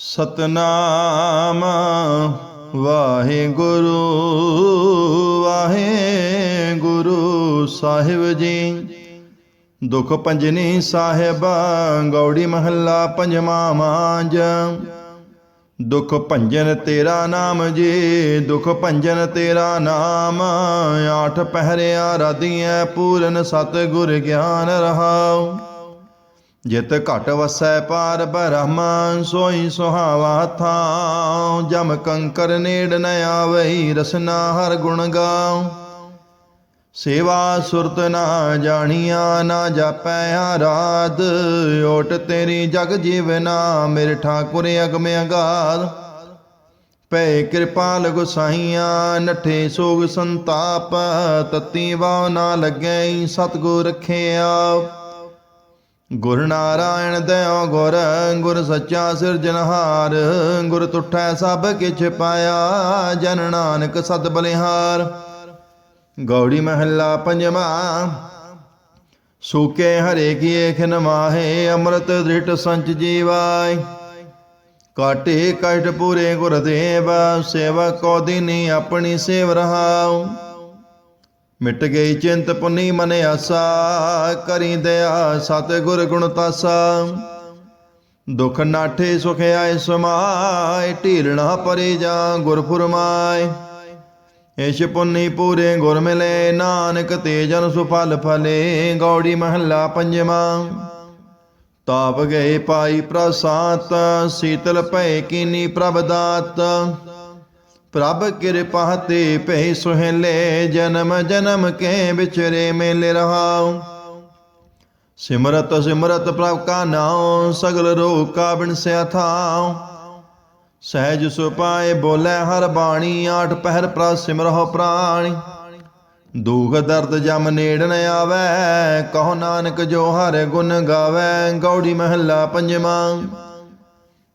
ਸਤਨਾਮ ਵਾਹਿਗੁਰੂ ਵਾਹਿਗੁਰੂ ਸਾਹਿਬ ਜੀ। ਦੁਖ ਪੰਜਨੀ ਸਾਹਿਬ, ਗੌੜੀ ਮਹੱਲਾ ਪੰਜਵਾਂ ਮਾਂਜ ਦੁਖ ਭੰਜਨ ਤੇਰਾ ਨਾਮ ਜੀ, ਦੁਖ ਭੰਜਨ ਤੇਰਾ ਨਾਮ। ਆਠ ਪਹਿਰਿਆ ਰਾਧੀਐ, ਪੂਰਨ ਸਤਗੁਰ ਗਿਆਨ ਰਹਾਉ। ਜਿਤ ਘਟ ਵਸੈ ਪਾਰ ਬ੍ਰਹਮ, ਸੋਈ ਸੁਹਾਵਾ ਥਾਉ। ਜਮ ਕੰਕਰ ਨੇੜ ਨ ਆਵਈ, ਰਸਨਾ ਹਰ ਗੁਣ ਗਾਉ। ਸੇਵਾ ਸੁਰਤ ਨਾ ਜਾਣੀਆਂ, ਨਾ ਜਾਪੈ ਆਰਾਧ। ਓਟ ਤੇਰੀ ਜਗ ਜੀਵਨਾ ਮੇਰੇ ਠਾਕੁਰ ਅਗਮ ਅਗਾਧ। ਪੈ ਕਿਰਪਾਲ ਗੁਸਾਈਆਂ ਨਠੇ ਸੋਗ ਸੰਤਾਪ। ਤਤੀ ਵਾਉ ਨਾ ਲੱਗੈ, ਸਤਗੁਰ ਰਖਿਆ ਗੁਰ ਨਾਰਾਇਣ ਦਇਓ ਗੁਰ ਗੁਰ ਸੱਚਾ ਸਿਰਜਨਹਾਰ ਗੁਰ ਤੁਠੈ ਸਭ ਕਿਛ ਪਾਇਆ, ਜਨ ਨਾਨਕ ਸਤ ਬਲਿਹਾਰ। ਗੌੜੀ ਮਹੱਲਾ ਪੰਜਵਾ, ਸੂਕੇ ਹਰੇ ਕੀਏ ਖਿਨ ਮਾਹੇ, ਅੰਮ੍ਰਿਤ ਦ੍ਰਿਟ ਸੰਚ ਜੀਵਾਇ ਕਾਟੇ ਕਸ਼ਟ ਪੂਰੇ ਗੁਰ ਦੇਵ ਕੋ ਦਿਨੀ ਆਪਣੀ ਸੇਵ ਰਹਾਉ। ਮਿਟ ਗਈ ਚਿੰਤ ਪੁਨੀ ਮਨ ਆਸਾ, ਕਰੀ ਦਇਆ ਸਤ ਗੁਣ ਤਾਸਾ। ਦੁਖ ਨਾਠੇ ਸੁਖ ਆਏ ਸਮਾਏ, ਢੀਲਣਾ ਪਰੇ ਜਾ ਗੁਰ ਫੁਰਮਾਏ। ਇਸ਼ ਪੁੰਨੀ ਪੂਰੇ ਗੁਰ ਮਿਲੇ, ਨਾਨਕ ਤੇ ਜਨ ਸੁਫਲ ਫਲੇ, ਗੌੜੀ ਮਹੱਲਾ ਪੰਜਵਾ। ਤਾਪ ਗਏ ਪਾਈ ਪ੍ਰਸਾਤ ਸੀਤਲ ਭੈ ਕੀਨੀ ਪ੍ਰਭ ਦਾਤ ਪ੍ਰਭ ਕਿਰਪਾ ਤੇ ਭੈ ਸੁਹਲੇ ਜਨਮ ਜਨਮ ਕੇ ਵਿਚਰੇ ਮੇਲ ਰਹਾਉ। ਸਿਮਰਤ ਸਿਮਰਤ ਪ੍ਰਭ ਕਾ ਨਾਉ, ਸਗਲ ਰੋਗ ਕਾ ਬਿਨਸਿਆ ਥਾਉ। ਸਹਿਜ ਸੁਪਾਏ ਬੋਲੇ ਹਰ ਬਾਣੀ, ਆਠ ਪਹਿਰ ਪ੍ਰ ਸਿਮਰਹੁ ਪ੍ਰਾਣੀ। ਦੁਖ ਦਰਦ ਜਮ ਨੇੜ ਨ ਆਵੈ, ਕਹੋ ਨਾਨਕ ਜੋ ਹਰ ਗੁਣ ਗਾਵੈ, ਗੌੜੀ ਮਹੱਲਾ ਪੰਜਵਾਂ।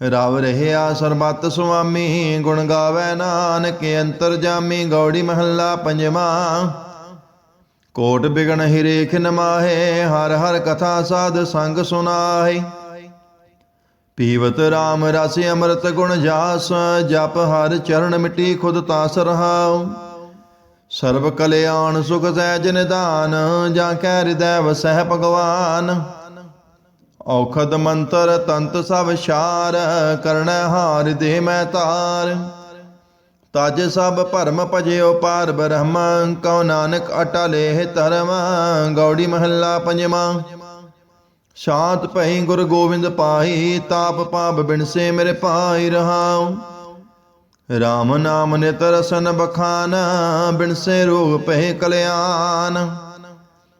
ਰਵ ਰਹਿਆ ਸਰਬਤ ਸੁਆਮੀ, ਗੁਣ ਗਾਵੇ ਨਾਨਕ, ਅੰਤਰ ਜਾਮੀ, ਗੌੜੀ ਮਹੱਲਾ ਪੰਜਵਾ। ਕੋਟ ਬਿਗਨ ਹਿਰੇਖ ਨਮਾਹੇ ਹਰ ਹਰ ਕਥਾ ਸਾਧ ਸੰਗ ਸੁਨਾਹੀ। ਪੀਵਤ RAM ਰਸ ਅੰਮ੍ਰਿਤ ਗੁਣ ਜਾਸ, ਜਪ ਹਰ ਚਰਨ ਮਿਟੀ ਖੁਦ ਤਾਸ ਰਹਾਉ। ਸਰਬ ਕਲਿਆਣ ਸੁਖ ਸਹਿਜ ਨਿਦਾਨ, ਜਾਂ ਕੈ ਹਿਰਦੈ ਵਸਹਿ ਭਗਵਾਨ। ਔਖਦ ਮੰਤਰ ਤੰਤ ਸਭ ਸ਼ਾਰ ਕਰਣ ਹਾਰ ਦੇ ਮੈਂ ਤਾਰ। ਤਜ ਸਭ ਭਰਮ ਭਜਿਓ ਪਾਰ ਬ੍ਰਹਮ, ਕਉ ਨਾਨਕ ਅਟਲੇ ਧਰਮ, ਗੌੜੀ ਮਹੱਲਾ ਪੰਜਵਾਂ। ਸ਼ਾਂਤ ਭਈ ਗੁਰ ਗੋਬਿੰਦ ਪਾਈ ਤਾਪ ਪਾਪ ਬਿਨਸੇ ਮੇਰੇ ਪਾਈ ਰਹਾਉ। RAM ਨਾਮ ਨਿਤ ਰਸਨ ਬਖਾਨ ਬਿਨਸੇ ਰੋਗ ਪਹਿ ਕਲਿਆਣ।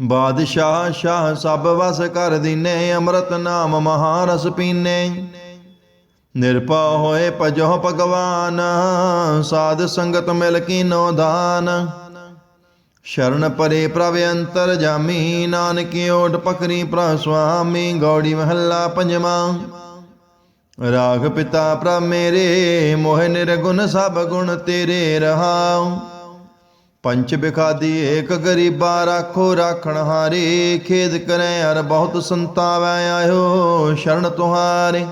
ਬਾਦਸ਼ਾਹ ਸ਼ਾਹ ਸਭ ਵਸ ਕਰ ਦੀਨੇ, ਅੰਮ੍ਰਿਤ ਨਾਮ ਮਹਾਰਸ ਪੀਨੇ। ਨਿਰਪਾ ਹੋਏ ਭਜੋ ਭਗਵਾਨ, ਸਾਧ ਸੰਗਤ ਮਿਲ ਕੀਨੋ ਦਾਨ। ਸ਼ਰਨ ਪਰੇ ਪ੍ਰਭ ਅੰਤਰ ਜਾਮੀ, ਨਾਨਕੀ ਓਟ ਪਕਰੀ ਪ੍ਰ ਸੁਆਮੀ, ਗੌੜੀ ਮਹੱਲਾ ਪੰਜਵਾਂ। ਰਾਗ ਪਿਤਾ ਪ੍ਰਭ ਮੇਰੇ, ਮੋਹ ਨਿਰਗੁਣ ਸਭ ਗੁਣ ਤੇਰੇ ਰਹਾਉ। ਪੰਚ ਬਿਖਾਦੀ, ਏਕ ਗਰੀਬਾ ਰਾਖੋ ਰਾਖਣ ਹਾਰੇ। ਖੇਦ ਕਰੈ ਅਰ ਬਹੁਤ ਸੰਤਾਵੈ ਆਇਓ, ਸ਼ਰਨ ਤੁਹਾਰੇ।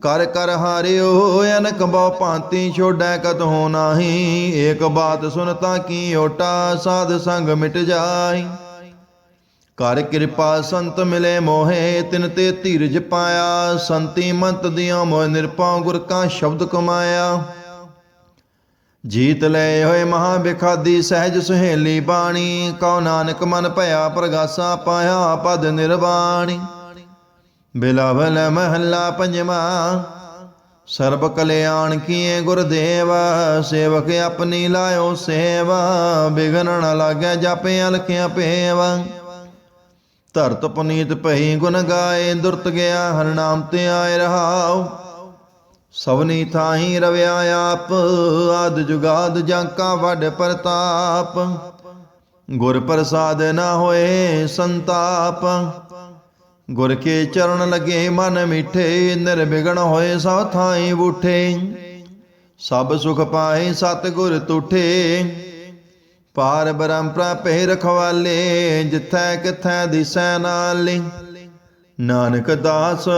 ਕਰ ਕਰ ਹਾਰਿਓ ਅਨਕ ਬਹੁ ਭਾਂਤੀ ਛੋੜੈ ਕਤਹੁ ਨਾਹੀ। ਏਕ ਬਾਤ ਸੁਨਤਾ ਕੀ ਓਟਾ, ਸਾਧ ਸੰਗ ਮਿਟ ਜਾਈ ਕਰ ਕਿਰਪਾ ਸੰਤ ਮਿਲੇ ਮੋਹੇ, ਤਿਨ ਤੇ ਧੀਰਜ ਪਾਇਆ। ਸੰਤੀ ਮੰਤ ਦਿਓ ਮੋਹ ਨਿਰਪਉ, ਗੁਰ ਕਾ ਸ਼ਬਦ ਕਮਾਇਆ। ਜੀਤ ਲੈ ਹੋਏ ਮਹਾ ਵਿਖਾਦੀ ਸਹਿਜ ਸੁਹੇਲੀ ਬਾਣੀ, ਕਉ ਨਾਨਕ ਮਨ ਭਇਆ ਪ੍ਰਗਾਸਾ ਪਾਇਆ ਪਦ ਨਿਰਵਾਣੀ। ਬਿਲਾਵਲ ਮਹੱਲਾ ਪੰਜਵਾ, ਸਰਬ ਕਲਿਆਣ ਕੀਏ ਗੁਰਦੇਵ, ਸੇਵਕ ਆਪਣੀ ਲਾਇਓ ਸੇਵਾ ਬਿਗਨ ਨ ਲਾਗੈ ਜਾਪੇ ਅਲਖਿਆ ਪੇਵਾ। ਧਰਤ ਪੁਨੀਤ ਭਈ ਗੁਣ ਗਾਏ, ਦੁਰਤ ਗਿਆ ਹਰ ਨਾਮ ਤੇ ਆਏ ਰਹਾਉ। ਸਵਨੀ ਥਾਹੀ ਰਵਿਆ ਆਪ, ਆਦ ਜੁਗਾਦ ਜਾਂਕਾ ਵੱਡ ਪ੍ਰਤਾਪ। ਗੁਰ ਪ੍ਰਸਾਦ ਨਾ ਹੋਏ ਸੰਤਾਪ। ਗੁਰ ਕੇ ਚਰਨ ਲਗੇ ਮਨ ਮਿਠੇ, ਨਿਰਵਿਘਨ ਹੋਏ ਸਭ ਥਾਈ ਬੂਠੇ। ਸਭ ਸੁਖ ਪਾਏ ਸਤ ਗੁਰ ਤੁਠੇ। ਪਾਰ ਬ੍ਰਹਮ ਪ੍ਰਾਪੇ ਰਖਵਾਲੇ, ਜਿਥੈ ਕਿਥੈ ਦਿਸੈ ਨਾਲੇ। ਨਾਨਕ ਦਾਸ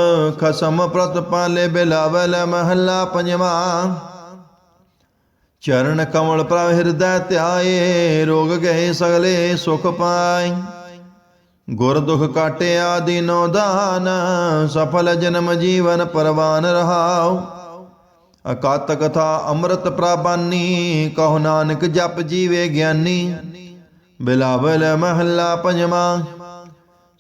ਖਸਮ ਪ੍ਰਤ ਪਾਲੇ ਬਿਲਾਵਲ ਮਹੱਲਾ ਪੰਜਵਾ। ਚਰਨ ਕਮਲ ਪ੍ਰਭ ਹਿਰਦੈ ਧਿਆਏ, ਰੋਗ ਗਏ ਸਗਲੇ ਸੁਖ ਪਾਈ ਗੁਰ ਦੁਖ ਕਾਟੇ ਆਦਿ ਨੋ ਦਾਨ, ਸਫਲ ਜਨਮ ਜੀਵਨ ਪਰਵਾਨ ਰਹਾਉ। ਅਕਾਤ ਕਥਾ ਅੰਮ੍ਰਿਤ ਪ੍ਰਾਪਾਨੀ, ਕਹੋ ਨਾਨਕ ਜਪ ਜੀਵੇ ਗਿਆਨੀ। ਬਿਲਾਵਲ ਮਹੱਲਾ ਪੰਜਵਾ।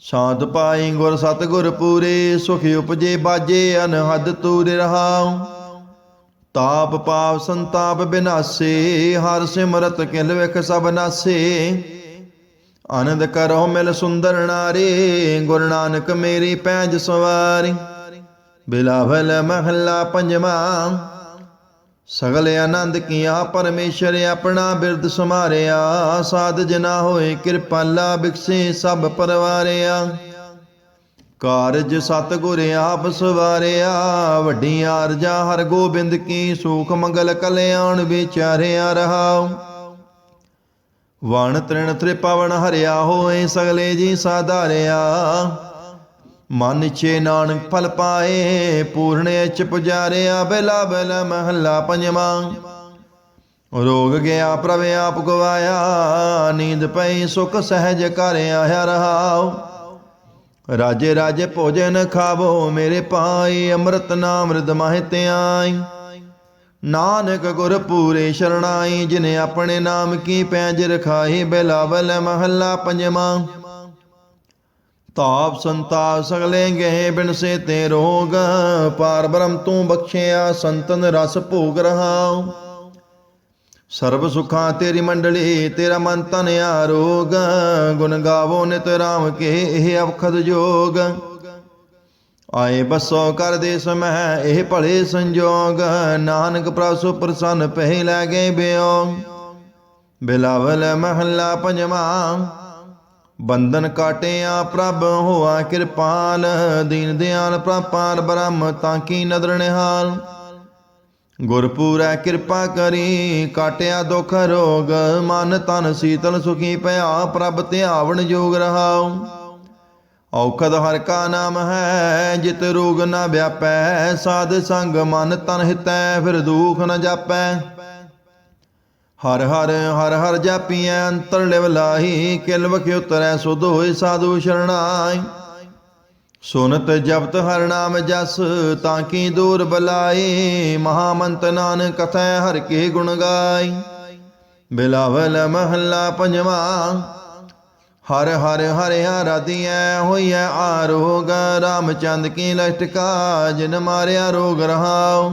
ਸਾਧ ਪਾਈ ਗੁਰ ਸਤਿਗੁਰ ਪੂਰੇ, ਸੁਖ ਉਪਜੇ ਬਾਜੇ, ਅਨਹਦ ਤੂਰ ਰਹਾਉ। ਤਾਪ ਪਾਪ ਸੰਤਾਪ ਬਿਨਾਸੇ, ਹਰ ਸਿਮਰਤ ਕਿਲ ਵਿਖ ਸਭ ਨਾਸੇ। ਆਨੰਦ ਕਰੋ ਮਿਲ ਸੁੰਦਰ ਨਾਰੀ, ਗੁਰੂ ਨਾਨਕ ਮੇਰੀ ਪੈਜ ਸਵਾਰੀ। ਬਿਲਾਵਲ ਮਹੱਲਾ ਪੰਜਵਾਂ ਸਗਲ ਆਨੰਦ ਕੀਆ, ਪਰਮੇਸ਼ਰ ਆਪਣਾ ਬਿਰਦ ਸਮਾਰਿਆ ਸਾਧ ਜਨਾ ਹੋਏ ਕਿਰਪਾਲਾ ਬਿਕਸੇ ਸਭ ਪਰਵਾਰਿਆ। ਕਾਰਜ ਸਤਿਗੁਰ ਆਪ ਸਵਾਰਿਆ। ਵੱਡੀ ਆਰਜਾ ਹਰ ਗੋਬਿੰਦ ਕੀ, ਸੂਖ ਮੰਗਲ ਕਲਿਆਣ ਵਿਚਾਰਿਆ ਰਹਾਉ। ਵਣ ਤ੍ਰਿਣ ਤ੍ਰਿਪਵਨ ਹਰਿਆ ਹੋਏ, ਸਗਲੇ ਜੀ ਸਾਧਾਰਿਆ। ਮਨ ਚੇ ਨਾਨਕ ਫਲ ਪਾਏ ਪੂਰਣੇ ਚ ਪੁਜਾਰਿਆ ਬੇਲਾ ਬੇਲਾ ਮਹੱਲਾ ਪੰਜਵਾ। ਰੋਗ ਗਿਆ, ਪ੍ਰਭ ਆਪ ਗਵਾਇਆ, ਨੀਂਦ ਪਈ, ਸੁਖ ਸਹਿਜ ਕਰ ਆਇਆ ਰਹਾਉ ਰਾਜੇ ਰਾਜੇ ਭੋਜਨ ਖਾਵੋ, ਮੇਰੇ ਪਾਈ ਅੰਮ੍ਰਿਤ ਨਾਮ ਰਿਦ ਮਾਹਿ ਧਿਆਈ। ਨਾਨਕ ਗੁਰ ਪੂਰੇ ਸ਼ਰਣਾਈ, ਜਿਨੇ ਆਪਣੇ ਨਾਮ ਕੀ ਪੈਜ ਰਖਾਈ ਬਿਲਾਵਲ ਮਹੱਲਾ ਪੰਜਵਾਂ। ਤਾਪ ਸੰਤਾ ਸਗਲੇ ਗਏ ਬਿਨ ਸੇ ਤੇ ਰੋਗ, ਪਾਰ ਬ੍ਰਹਮ ਤੂੰ ਬਖਸ਼ਿਆ, ਸੰਤਨ ਰਸ ਭੋਗ ਰਹਾਉ। ਸਰਬ ਸੁਖਾਂ ਤੇਰੀ ਮੰਡਲੀ, ਤੇਰਾ ਮਨ ਤਨ ਆਰੋਗ, ਗੁਣ ਗਾਵੋ ਨਿਤ ਰਾਮ ਕੇ ਇਹ ਅਵਖਦ ਜੋਗ। ਆਏ ਬਸੋ ਕਰ ਦੇ ਸਮਹਿ ਇਹ ਭਲੇ ਸੰਜੋਗ, ਨਾਨਕ ਪ੍ਰਸੁ ਪ੍ਰਸੰਨ ਪਹਿ ਲੈ ਗਏ ਬਿਓ। ਬਿਲਾਵਲ ਮਹੱਲਾ ਪੰਜਵਾ ਬੰਧਨ ਕਾਟਿਆ ਪ੍ਰਭ ਹੋਆ ਕਿਰਪਾਲ ਦੀਨ ਦਿਆਲ ਪ੍ਰਭ ਬ੍ਰਹਮ ਤਾਂ ਕੀ ਨਦਰ ਨਿਹਾਲ। ਗੁਰਪੂਰੈ ਕਿਰਪਾ ਕਰੀ, ਕਾਟਿਆ ਦੁਖ ਰੋਗ, ਮਨ ਤਨ ਸੀਤਲ ਸੁਖੀ ਭਇਆ ਪ੍ਰਭ ਧਿਆਵਣ ਜੋਗ ਰਹਾਉ। ਔਖਦ ਹਰ ਕਾ ਨਾਮ ਹੈ, ਜਿਤ ਰੋਗ ਨਾ ਵਿਆਪੈ, ਸਾਧ ਸੰਗ ਮਨ ਤਨ ਹਿਤੈ, ਫਿਰ ਦੁਖ ਨ ਜਾਪੈ। ਹਰ ਹਰ ਹਰ ਹਰ ਜਾਪੀਐ ਅੰਤਰ ਲਿਵ ਲਾਹੀ, ਕਿਲ ਵਖ ਉਤਰੈ ਸੁਧ ਹੋਏ ਸਾਧੂ ਸ਼ਰਣਾਈ। ਸੁਨਤ ਜਪਤ ਹਰ ਨਾਮ ਜਸ, ਤਾਂ ਕੀ ਦੂਰ ਬਲਾਈ, ਮਹਾਮੰਤ ਨਾਨਕ ਕਥੈ ਹਰ ਕੇ ਗੁਣ ਗਾਈ। ਬਿਲਾਵਲ ਮਹੱਲਾ ਪੰਜਵਾਂ, ਹਰ ਹਰ ਹਰਿ ਰਾਧੀਐ ਹੋਈਐ ਆਰੋਗ, ਰਾਮਚੰਦ ਕੀ ਲਟਕਾ ਜਿਨ ਮਾਰਿਆ ਰੋਗ ਰਹਾਉ।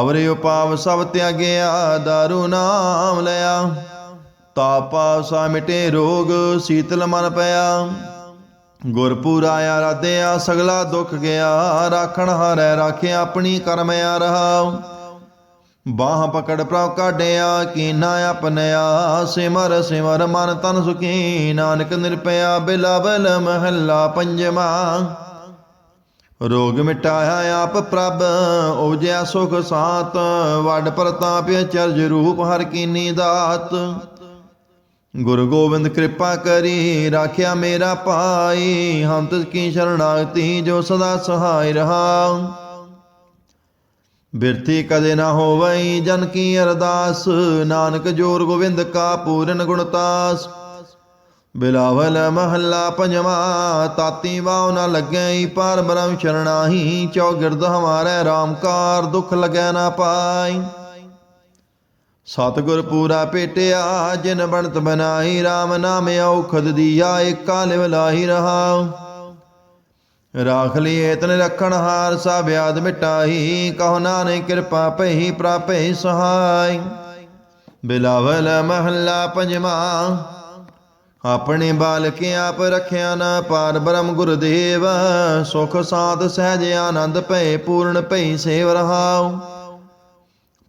ਅਵਰੇ ਉਪਾਵ ਸਭ ਤਿਆਗਿਆ, ਦਾਰੂ ਨਾਮ ਲਿਆ। ਤਾਪਾ ਸਾ ਮਿਟੇ ਰੋਗ, ਸੀਤਲ ਮਨ ਪਿਆ। ਗੁਰਪੂਰਾ ਆਰਾਧਿਆ, ਸਗਲਾ ਦੁੱਖ ਗਿਆ। ਰਾਖਣ ਹਾਰੈ ਰਾਖਿਆ, ਆਪਣੀ ਕਰਮ ਆ ਰਹਾ ਬਾਹ ਪਕੜ ਪ੍ਰਭ ਕਾਢਿਆ, ਕੀਨਾ ਆਪਨਿਆ। ਸਿਮਰ ਸਿਮਰ ਮਨ ਤਨ ਸੁਖੀ, ਨਾਨਕ ਨਿਰਪਿਆ ਬਿਲਾਵਲ ਮਹੱਲਾ ਪੰਜਵਾ। ਰੋਗ ਮਿਟਾਇਆ ਆਪ ਪ੍ਰਭ, ਉਪਜਿਆ ਸੁਖ ਸਾਤ, ਵੱਡ ਪ੍ਰਤਾਪ ਚਰਜ ਰੂਪ ਹਰ ਕੀਨੀ ਦਾਤ। ਗੁਰੂ ਗੋਬਿੰਦ ਕਿਰਪਾ ਕਰੀ, ਰਾਖਿਆ ਮੇਰਾ ਭਾਈ ਹਮ ਤਿਸ ਕੀ ਸ਼ਰਣਾਗਤੀ ਜੋ ਸਦਾ ਸਹਾਇ ਰਹਾ। ਬਿਰਤੀ ਕਦੇ ਨਾ ਹੋਵਈ ਜਨ ਕੀ ਅਰਦਾਸ, ਨਾਨਕ ਜੋਰ ਗੋਬਿੰਦ ਕਾ ਪੂਰਨ ਗੁਣਤਾਸ ਬਿਲਾਵਲ ਮਹੱਲਾ ਪੰਜਵਾ, ਤਾਤੀ ਵਾਉ ਨ ਲੱਗੈ ਪਰ ਬ੍ਰਹਮ ਸ਼ਰਣਾਹੀ ਚੌਗਿਰਦ ਹਮਾਰੇ RAM ਦੁਖ ਲੱਗੈ ਨਾ ਪਾਈ। ਸਤਿਗੁਰ ਪੂਰਾ ਭੇਟਿਆ ਜਿਨ ਬਣਤ ਬਨਾਈ RAM ਨਾਮ ਔਖਦ ਦੀਆ, ਏਕਾ ਲਿਵ ਲਾਹੀ ਰਹਾ ਰਾਖ ਲਿਏ ਤਨ ਰਖਣ ਹਾਰ, ਸਭ ਬਿਆਦ ਮਿਟਾਈ ਕਹੋ ਨਾਨਕ ਕਿਰਪਾ ਪਈ ਪ੍ਰਾਪੇ ਸਹਾਈ। ਬਿਲਾਵਲ ਮਹੱਲਾ ਪੰਜਵਾ ਆਪਣੇ ਬਾਲਕ ਆਪ ਰਖਿਆ ਨਾ ਪਾਰ ਬ੍ਰਹਮ ਗੁਰਦੇਵ, ਸੁਖ ਸਾਧ ਸਹਿਜ ਆਨੰਦ ਭਏ ਪੂਰਨ ਭਈ ਸੇਵ ਰਹਾਉ।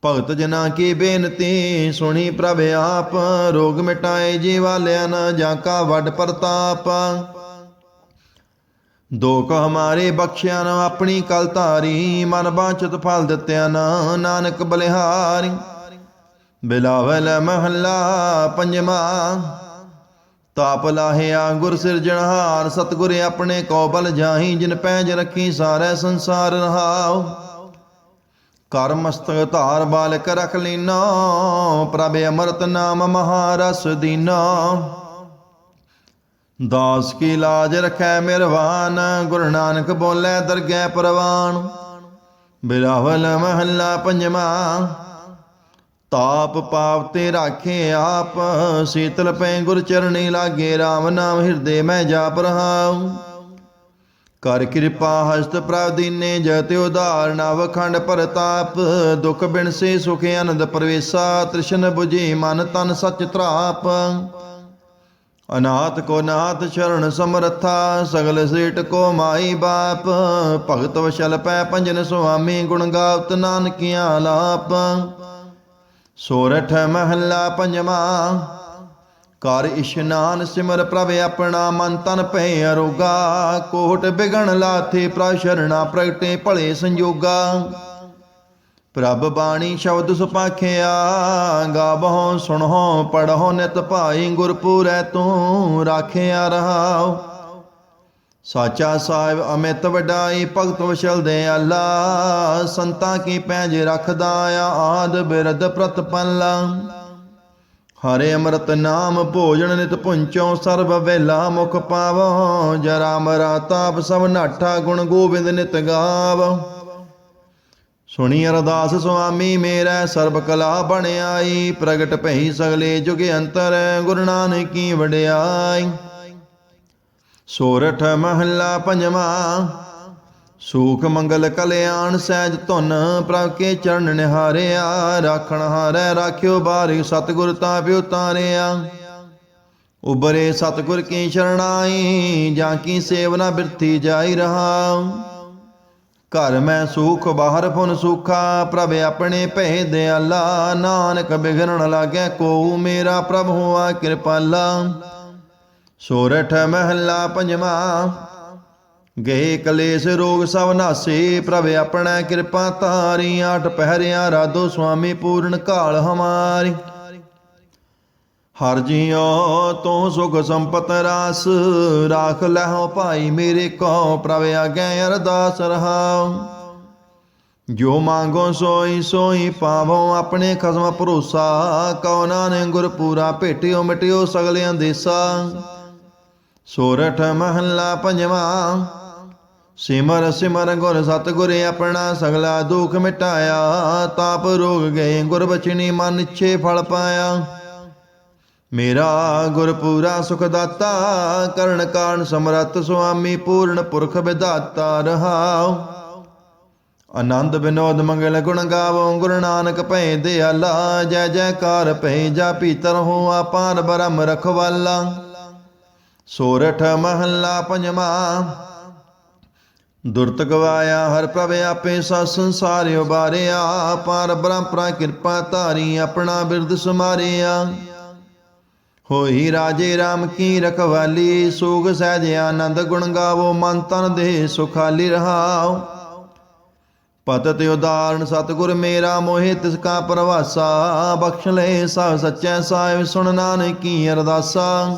ਭਗਤ ਜਨਾ ਕੀ ਬੇਨਤੀ, ਸੁਣੀ ਪ੍ਰਭ ਆਪ, ਰੋਗ ਮਿਟਾਏ ਜੀਵਾਲਿਆ ਨ ਜਾਂ ਕਾ ਵੱਡ ਪ੍ਰਤਾਪ। ਦੋਖ ਹਮਾਰੇ ਬਖਸ਼ਿਆ ਨ ਆਪਣੀ ਕਲ ਧਾਰੀ, ਮਨ ਬਾਛਤ ਫਲ ਦਿੱਤਿਆ ਨਾ ਨਾਨਕ ਬਲਿਹਾਰੀ। ਬਿਲਾਵਲ ਮਹੱਲਾ ਪੰਜਵਾ ਤਾਪ ਲਾਹਿਆ ਗੁਰ ਸਿਰਜਣਹਾਰ ਸਤਗੁਰ ਆਪਣੇ ਕੋ ਬਲ ਜਾਹੀ, ਜਿਨ ਪੈਜ ਰੱਖੀ ਸਾਰੇ ਸੰਸਾਰ ਰਹਾਉ। ਕਰ ਮਸਤਕ ਧਾਰ ਬਾਲਕ ਰਖ ਲੀਨਾ, ਪ੍ਰਭ ਅਮਰਤ ਨਾਮ ਮਹਾਰਸ ਦੀਨਾ। ਦਾਸ ਕੀ ਲਾਜ ਰਖੈ ਮਿਰਵਾਨ, ਗੁਰੂ ਨਾਨਕ ਬੋਲੇ ਦਰਗਹਿ ਪ੍ਰਵਾਨ। ਬਿਲਾਵਲ ਮਹੱਲਾ ਪੰਜਵਾ। ਤਾਪ ਪਾਪ ਤੇ ਰਾਖੇ ਆਪ, ਸੀਤਲ ਪੈ ਗੁਰ ਚਰਣੀ ਲਾਗੇ RAM ਨਾਮ ਹਿਰਦੇ ਮੈਂ ਜਾਪ ਰਹਾਉ। ਕਰ ਕਿਰਪਾ ਹਸਤ ਪ੍ਰਭ ਦੀਨੇ ਜਤ ਉਧਾਰ, ਨਵ ਖੰਡ ਪ੍ਰਤਾਪ। ਦੁਖ ਬਿਨ ਸੇ ਸੁਖ ਆਨੰਦ ਪਰਵੇਸਾ, ਤ੍ਰਿਸ਼ਨ 부ਜੀ ਮਨ ਤਨ ਸਚ ਤ੍ਰਾਪ। ਅਨਾਥ ਕੋ ਨਾਥ ਸ਼ਰਨ ਸਮਰਥਾ, ਸਗਲ ਸੇਟ ਕੋ ਮਾਈ ਬਾਪ। ਭਗਤ ਵਸ਼ਲ ਪੈ ਪੰਜਨ ਸੁਆਮੀ, ਗੁਣ ਗਾਵਤ ਨਾਨਕੀਆਂ ਲਾਪ। ਸੋਰਠ ਮਹੱਲਾ ਪੰਜਵਾ। ਕਰ ਇਸ਼ਨਾਨ ਸਿਮਰ ਪ੍ਰਭ ਆਪਣਾ ਮਨ ਤਨ ਭੈ ਅਰੋਗਾ। ਕੋਟ ਬਿਗਣ ਲਾਥੇ ਪ੍ਰਭ ਸ਼ਰਣਾ ਪ੍ਰਗਟੇ ਭਲੇ ਸੰਜੋਗਾ। ਪ੍ਰਭ ਬਾਣੀ ਸ਼ਬਦ ਸੁਪਾਖਿਆ, ਗਾਵਹੁ, ਸੁਣਹੁ, ਪੜਹੁ, ਨਿਤ ਭਾਈ ਗੁਰਪੂਰੈ ਤੂੰ ਰਾਖਿਆ ਰਹਾਉ। ਸਾਚਾ ਸਾਹਿਬ ਅਮਿਤ ਵਡਾਈ, ਭਗਤ ਵਸ਼ਲ ਦੇ ਅੱਲਾ। ਸੰਤਾਂ ਕੀ ਪੈਜ ਰੱਖਦਾ ਆ, ਆਦ ਬਿਰਦ ਪ੍ਰਤਪੰਲਾ ਹਰੇ ਅੰਮ੍ਰਿਤ ਨਾਮ ਭੋਜਨ ਨਿਤ ਪੁੰਚੋ, ਸਰਬ ਵੇਲਾ ਮੁਖ ਪਾਵੋ। ਜਰਾ ਮਰਾ ਤਾਪ, ਸਭ ਨਾਠਾ ਗੁਣ ਗੋਬਿੰਦ ਨਿਤ ਗਾਵ। ਸੁਣੀ ਅਰਦਾਸ ਸੁਆਮੀ, ਮੇਰਾ ਸਰਬ ਕਲਾ ਬਣ ਪ੍ਰਗਟ ਭਈ ਸਗਲੇ ਜੁਗ ਅੰਤਰ, ਗੁਰੂ ਨਾਨਕ ਕੀ ਵਡਿਆਈ। ਸੋਰਠ ਮਹੱਲਾ ਪੰਜਵਾ। ਸੂਖ ਮੰਗਲ ਕਲਿਆਣ ਸਹਿਜ ਧੁਨ ਪ੍ਰਭ ਕੇ ਚਰਨ ਨਿਹਾਰਿਆ। ਰਾਖਣ ਹਾਰੈ ਰਾਖਿਓ ਬਾਰਿ, ਸਤਿਗੁਰ ਤਾਂ ਪਿਉ ਤਾਰਿਆ ਉਬਰੇ ਸਤਿਗੁਰ ਕੀ ਸ਼ਰਣਾਈ, ਜਾਂ ਕੀ ਸੇਵਨਾ ਬਿਰਥੀ ਜਾਈ ਰਹਾ। ਘਰ ਮੈਂ ਸੁਖ, ਬਾਹਰ ਫੁਨ ਸੁਖਾ, ਪ੍ਰਭ ਆਪਣੇ ਭੈ ਦਿਆਲਾ। ਨਾਨਕ ਬਿਗੜਨ ਲਾਗੇ ਕੋ ਮੇਰਾ ਪ੍ਰਭ ਹੋਆ ਕਿਰਪਾਲਾ। ਸੋਰਠ ਮਹੱਲਾ ਪੰਜਵਾ। ਗਏ ਕਲੇਸ਼ ਰੋਗ ਸਭ ਨਾਸੇ, ਪ੍ਰਭ ਆਪਣਾ ਕਿਰਪਾ ਤਾਰੀ ਆਠ ਪਹਿਰਿਆ ਰਾਧੋ ਸੁਆਮੀ, ਪੂਰਨ ਕਾਲ ਹਮਾਰੀ। ਹਰ ਜੀਓ ਤੂੰ ਸੁਖ ਸੰਪਤ ਰਾਸ, ਰਾਖ ਲਹੋ ਭਾਈ ਮੇਰੇ ਕੋ, ਪ੍ਰਭ ਆਗੇ ਅਰਦਾਸ ਰਹਾਉ। ਜੋ ਮੰਗੋ ਸੋਈ ਸੋਈ ਪਾਵੋ, ਆਪਣੇ ਖਸਮ ਭਰੋਸਾ, ਕਉ ਨਾਨਕ ਗੁਰ ਪੂਰਾ ਭੇਟਿਓ ਮਿਟਿਓ ਸਗਲਿਆਂ ਦੇਸਾ। ਸੋਰਠ ਮਹੱਲਾ ਪੰਜਵਾ। ਸਿਮਰ ਸਿਮਰ ਗੁਰ ਸਤਿਗੁਰ ਆਪਣਾ ਸਗਲਾ ਦੁਖ ਮਿਟਾਇਆ, ਤਾਪ ਰੋਗ ਗਏ ਗੁਰ ਬਚਨੀ ਮਨ ਇੱਛੇ ਫਲ ਪਾਇਆ। ਮੇਰਾ ਗੁਰ ਪੂਰਾ ਸੁਖ ਦਾਤਾ, ਕਰਨ ਕਾਰਨ ਸਮਰੱਥ ਸੁਆਮੀ ਪੂਰਨ ਪੁਰਖ ਵਿਦਾਤਾ ਰਹਾਉ। ਆਨੰਦ ਬਿਨੋਦ ਮੰਗਲ ਗੁਣ ਗਾਵੋ, ਗੁਰੂ ਨਾਨਕ ਭੈ ਦਿਆਲਾ, ਜੈ ਜੈਕਾਰ ਭੈ ਜਾਪੀ ਤਰਹੁ ਆਪਾਰ ਬਰਮ ਰਖਵਾਲਾ। ਸੋਰਠ ਮਹੱਲਾ ਪੰਜਵਾਂ। ਦੁਰਤ ਗਵਾਇਆ ਹਰ ਪ੍ਰਭ ਆਪੇ ਸਾ ਸੰਸਾਰ ਉਬਾਰਿਆ ਪਾਰ ਬ੍ਰਹਮ ਕਿਰਪਾ ਧਾਰੀ ਆਪਣਾ ਬਿਰਦ ਸਮਾਰਿਆ। ਹੋਈ ਰਾਜੇ RAM ਕੀ ਰਖਵਾਲੀ, ਸੋਗ ਸਹਿਜ ਆਨੰਦ ਗੁਣ ਗਾਵੋ, ਮਨ ਤਨ ਦੇ ਸੁਖਾਲੀ ਰਹਾਓ। ਪਤਤ ਉਦਾਹਰਣ ਸਤਿਗੁਰ ਮੇਰਾ ਮੋਹਿ, ਤਿਸ ਕਾ ਪ੍ਰਵਾਸਾ ਬਖਸ਼ ਲੈ ਸਾ ਸੱਚੈ ਸਾਹਿਬ ਸੁਣ ਨਾਨਕੀ ਅਰਦਾਸਾ।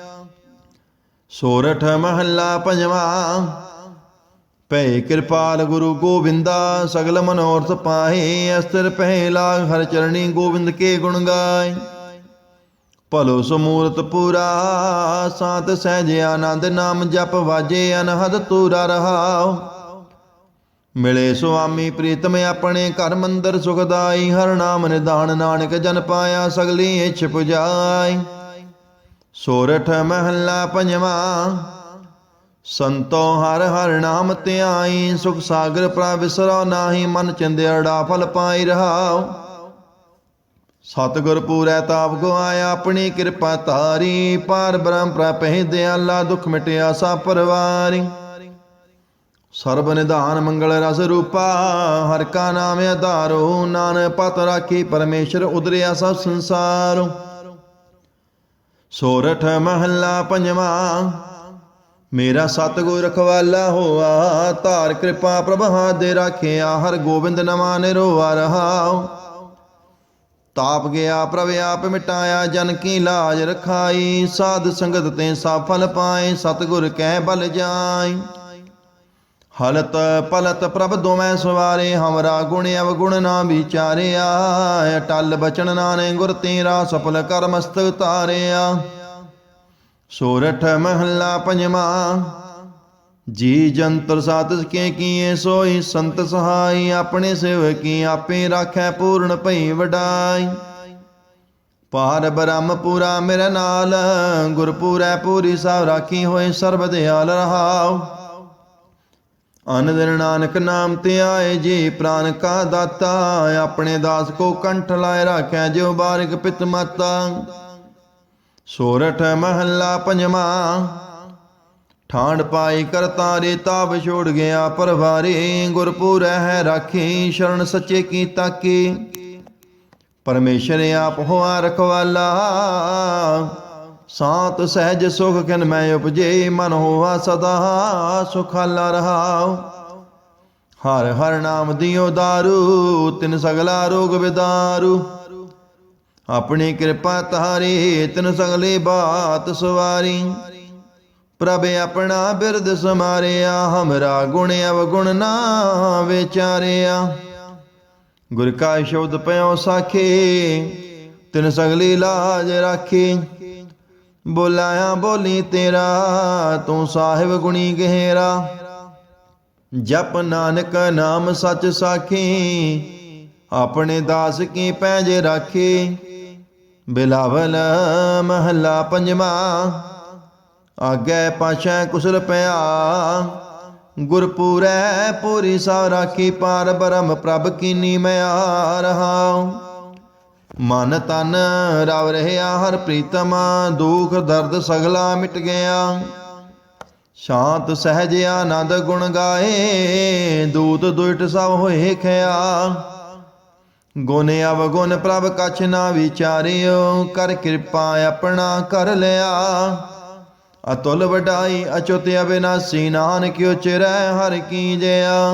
ਸੋਰਠ ਮਹੱਲਾ ਪੰਜਵਾਂ। ਭੈ ਕਿਰਪਾਲ ਗੁਰੂ ਗੋਬਿੰਦਾ, ਸਗਲ ਮਨੋਰਥ ਪਾਹੇ ਅਸਤਰ ਪਹਿ ਲਾਗ ਹਰ ਚਰਣੀ ਗੋਬਿੰਦ ਕੇ ਗੁਣ ਗਾਏ। ਭਲੋ ਸਮੂਰਤ ਪੂਰਾ, ਸਾਤ ਸਹਿਜ ਆਨੰਦ ਨਾਮ ਜਪ ਵਾਜੇ, ਅਨਹਦ ਤੂਰਾ ਰਹਾਉ। ਮਿਲੇ ਸੁਆਮੀ ਪ੍ਰੀਤਮ ਆਪਣੇ ਘਰ ਮੰਦਰ ਸੁਖਦਾਈ ਹਰ ਨਾਮ ਨਿਦਾਨ ਨਾਨਕ ਜਨ ਪਾਇਆ, ਸਗਲੀ ਇਛ ਪੁਜਾਈ। ਸੋਰਠ ਮਹੱਲਾ ਪੰਜਵਾਂ। ਸੰਤੋ ਹਰ ਹਰ ਨਾਮ ਧਿਆਈ, ਸੁਖ ਸਾਗਰ ਪ੍ਰਾ ਵਿਸਰੋ ਨਾਹੀ, ਮਨ ਚੰਦਿਆੜਾ ਫਲ ਪਾਈ ਰਹਾਉ। ਸਤਿਗੁਰ ਪੂਰੈ ਤਾਪ ਗਵਾਇਆ ਆਪਣੀ ਕਿਰਪਾ ਤਾਰੀ ਪਾਰ ਬ੍ਰਹਮ ਪ੍ਰਪਹਿ ਦਿਆਲਾ, ਦੁਖ ਮਿਟਿਆ ਸਾ ਪਰਵਾਰੀ। ਸਰਬ ਨਿਧਾਨ ਮੰਗਲ ਰਸ ਰੂਪਾ, ਹਰ ਕਾ ਨਾਮ ਆਧਾਰੋ। ਨਾਨਕ ਪਤ ਰਾਖੀ ਪਰਮੇਸ਼ਰ ਉਦਰਿਆ ਸਭ ਸੰਸਾਰ। ਸੋਰਠ ਮਹੱਲਾ ਪੰਜਵਾਂ। ਮੇਰਾ ਸਤਿਗੁਰ ਰਖਵਾਲਾ ਹੋਆ, ਧਾਰ ਕਿਰਪਾ ਪ੍ਰਭਾ ਦੇ ਰਾਖਿਆ, ਹਰ ਗੋਬਿੰਦ ਨਮਾ ਨਿਰੋਵਾ ਰਹਾਉ ਤਾਪ ਗਿਆ ਪ੍ਰਭ, ਆਪ ਮਿਟਾਇਆ, ਜਨ ਕੀ ਲਾਜ ਰਖਾਈ, ਸਾਧ ਸੰਗਤ ਤੇ ਸਫਲ ਪਾਏ, ਸਤਿਗੁਰ ਕਹਿ ਬਲ ਜਾਈ ਹਲਤ ਪਲਤ ਪ੍ਰਭ ਦੋਵੇਂ ਸਵਾਰੇ, ਹਮਰਾ ਗੁਣ ਅਵਗੁਣ ਨਾ ਵਿਚਾਰਿਆ। ਅਟਲ ਬਚਨ ਨਾਨੇ ਗੁਰ ਤੇਰਾ, ਸਫਲ ਕਰਮ ਮਸਤਕ ਤਾਰਿਆ ਸੋਰਠ ਮਹੱਲਾ ਪੰਜਵਾਂ, ਜੀ ਜੰਤਰ ਸਾਤਿ ਕੇ ਕੀਏ ਸੋਈ, ਸੰਤ ਸਹਾਈ ਆਪਣੇ ਸੇਵਕੀ ਆਪੇ ਰਾਖੈ ਪੂਰਨ ਭਈ ਵਡਾਈ। ਪਾਰ ਬ੍ਰਹਮ ਪੂਰਾ ਮੇਰੇ ਨਾਲ, ਗੁਰਪੂਰੈ ਪੂਰੀ ਸਭ ਰਾਖੀ ਹੋਏ ਸਰਬ ਦਿਆਲ ਰਹਾਉ। ਅਨ ਨਾਨਕ ਨਾਮ ਤੇ ਆਏ ਜੀ ਪ੍ਰਾਨ ਕਾ ਦਾਤਾ, ਆਪਣੇ ਦਾਸ ਕੋ ਕੰਠ ਲਾਇ ਰਾਖੈ ਜਿਉ ਬਾਰਿਕ ਪਿਤ ਮਾਤਾ। ਸੋਰਠ ਮਹੱਲਾ ਪੰਜਵਾਂ ਠਾਂਡ ਪਾਈ ਕਰਤਾ ਤਾਬ ਛੋੜ ਗਿਆ ਪਰਵਾਰੇ, ਗੁਰਪੂਰ ਹੈ ਰਾਖੀ ਸ਼ਰਨ ਸੱਚੇ ਕੀ ਤਾਕੀ। ਪਰਮੇਸ਼ਰ ਆਪ ਹੋਆ ਰਖਵਾਲਾ ਸਾਤ ਸਹਿਜ ਸੁਖ ਕਿਨ ਮੈਂ ਉਪਜੇ, ਮਨ ਹੋਆ ਸਦਾ ਸੁਖਾਲਾ ਰਹਾਉ। ਹਰ ਹਰ ਨਾਮ ਦਿਓ ਦਾਰੂ, ਤਿਨ ਸਗਲਾ ਰੋਗ ਵਿਦਾਰੂ। ਆਪਣੀ ਕਿਰਪਾ ਤਾਰੇ ਤਿਨ ਸਗਲੇ ਬਾਤ ਸਵਾਰੀ। ਪ੍ਰਭ ਆਪਣਾ ਬਿਰਦ ਸਮਾਰਿਆ, ਹਮਰਾ ਗੁਣ ਅਵਗੁਣ ਨਾ ਵਿਚਾਰਿਆ। ਗੁਰ ਕਾ ਸ਼ਬਦ ਪਿਓ ਸਾਖੇ, ਤਿਨ ਸਗਲੀ ਲਾਜ ਰਾਖੀ। ਬੋਲਾਇਆ, ਬੋਲੀ ਤੇਰਾ, ਤੂੰ ਸਾਹਿਬ ਗੁਣੀ ਗਹਿਰਾ। ਜਪ ਨਾਨਕ ਨਾਮ ਸੱਚ ਸਾਖੀ, ਆਪਣੇ ਦਾਸ ਕੀ ਪੈਜ ਰਾਖੀ। ਬਿਲਾਵਲ ਮਹੱਲਾ ਪੰਜਵਾਂ, ਆਗੇ ਪਾਛੈ ਕੁਸਲ ਪਿਆ। ਗੁਰਪੂਰੈ ਪੂਰੀ ਸਾ ਰਾਖੀ ਪਾਰ, ਬ੍ਰਹਮ ਪ੍ਰਭ ਕੀਨੀ ਮਿਆ ਰਹਾਉ ਮਨ ਤਨ ਰਵ ਰਹਿਆ, ਹਰ ਪ੍ਰੀਤਮ ਦੁਖ ਦਰਦ ਸਗਲਾ ਮਿਟ ਗਿਆ। ਸ਼ਾਂਤ ਸਹਿਜ ਆਨੰਦ ਗੁਣ ਗਾਏ, ਦੂਤ ਦੁਇਟ ਸਭ ਹੋਏ ਖਿਆ। ਗੁਣ ਅਵਗੁਣ ਪ੍ਰਭ ਕਛ ਨਾ ਵਿਚਾਰਿਓ, ਕਰ ਕਿਰਪਾ ਆਪਣਾ ਕਰ ਲਿਆ। ਅਤੁਲ ਵਡਾਈ ਅਚੁਤ ਅਬਿਨਾਸੀ, ਨਾਨਕ ਉਚਰੈ ਹਰ ਕੀ ਜਿਆ।